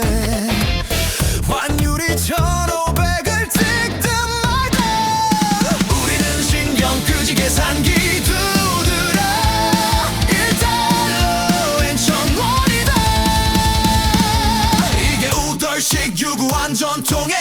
때 환율이 천오백을 찍든 말든 우리는 신경 끄지 계산기 두드려 1달러엔 천원이다. 이게 우덜식 유구한 전통의